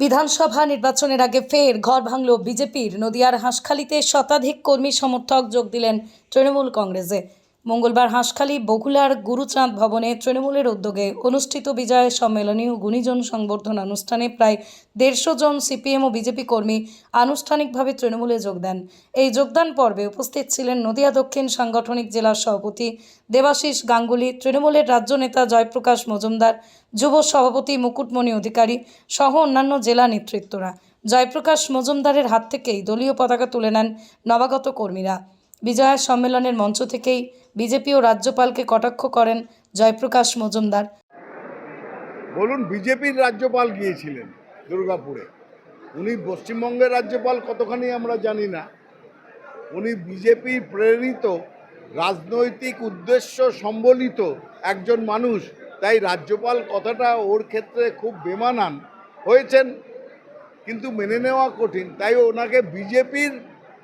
বিধানসভা নির্বাচনের আগে ফের ঘর ভাঙল বিজেপির। নদিয়ার হাঁসখালিতে শতাধিক কর্মী সমর্থক যোগ দিলেন তৃণমূল কংগ্রেসে। মঙ্গলবার হাঁসখালী বগুলার গুরুচাঁদ ভবনে তৃণমূলের উদ্যোগে অনুষ্ঠিত বিজয় সম্মেলনী ও গুণীজন সংবর্ধনা অনুষ্ঠানে প্রায় দেড়শো জন সিপিএম ও বিজেপি কর্মী আনুষ্ঠানিকভাবে তৃণমূলে যোগ দেন। এই যোগদান পর্বে উপস্থিত ছিলেন নদিয়া দক্ষিণ সাংগঠনিক জেলার সভাপতি দেবাশিস গাঙ্গুলি, তৃণমূলের রাজ্য নেতা জয়প্রকাশ মজুমদার, যুব সভাপতি মুকুটমণি অধিকারী সহ অন্যান্য জেলা নেতৃত্বরা। জয়প্রকাশ মজুমদারের হাত থেকেই দলীয় পতাকা তুলে নেন নবাগত কর্মীরা। বিজয়া সম্মেলনের মঞ্চ থেকেই বিজেপি ও রাজ্যপালকে কটাক্ষ করেন জয়প্রকাশ মজুমদার। বলুন, বিজেপির রাজ্যপাল গিয়েছিলেন দুর্গাপুরে। উনি পশ্চিমবঙ্গের রাজ্যপাল কতখানি আমরা জানি না। উনি বিজেপি প্রেরিত, রাজনৈতিক উদ্দেশ্য সম্বলিত একজন মানুষ। তাই রাজ্যপাল কথাটা ওর ক্ষেত্রে খুব বেমানান। হয়েছেন, কিন্তু মেনে নেওয়া কঠিন। তাই ওনাকে বিজেপির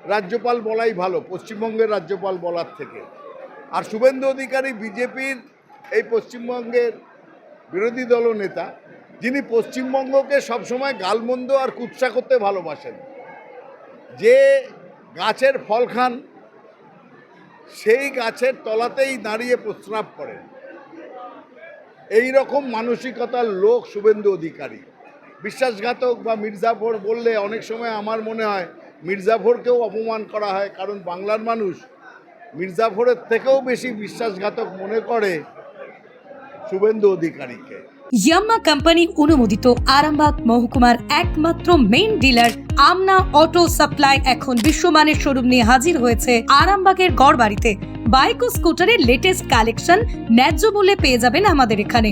রাজ্যপাল বলাই ভালো, পশ্চিমবঙ্গের রাজ্যপাল বলার থেকে। আর শুভেন্দু অধিকারী বিজেপির এই পশ্চিমবঙ্গের বিরোধী দল নেতা, যিনি পশ্চিমবঙ্গকে সবসময় গালমন্দ আর কুৎসা করতে ভালোবাসেন। যে গাছের ফল খান, সেই গাছের তলাতেই দাঁড়িয়ে প্রস্রাব করেন। এই রকম মানসিকতার লোক শুভেন্দু অধিকারী। বিশ্বাসঘাতক বা মির্জাফর বললে অনেক সময় আমার মনে হয় মির্জাফরকেও অপমান করা হয়, কারণ বাংলার মানুষ মির্জাফরের থেকেও বেশি বিশ্বাসঘাতক মনে করে শুভেন্দু অধিকারীকে। ইয়াম্মা কোম্পানি অনুমোদিত আরামবাগ মহকুমার একমাত্র main dealer Amna auto supply এখন বিশ্বমানের শোরুম নিয়ে হাজির হয়েছে আরামবাগের গড় বাড়িতে বাইক ও স্কুটারের লেটেস্ট কালেকশন ন্যায্য মূল্যে পেয়ে যাবেন আমাদের এখানে।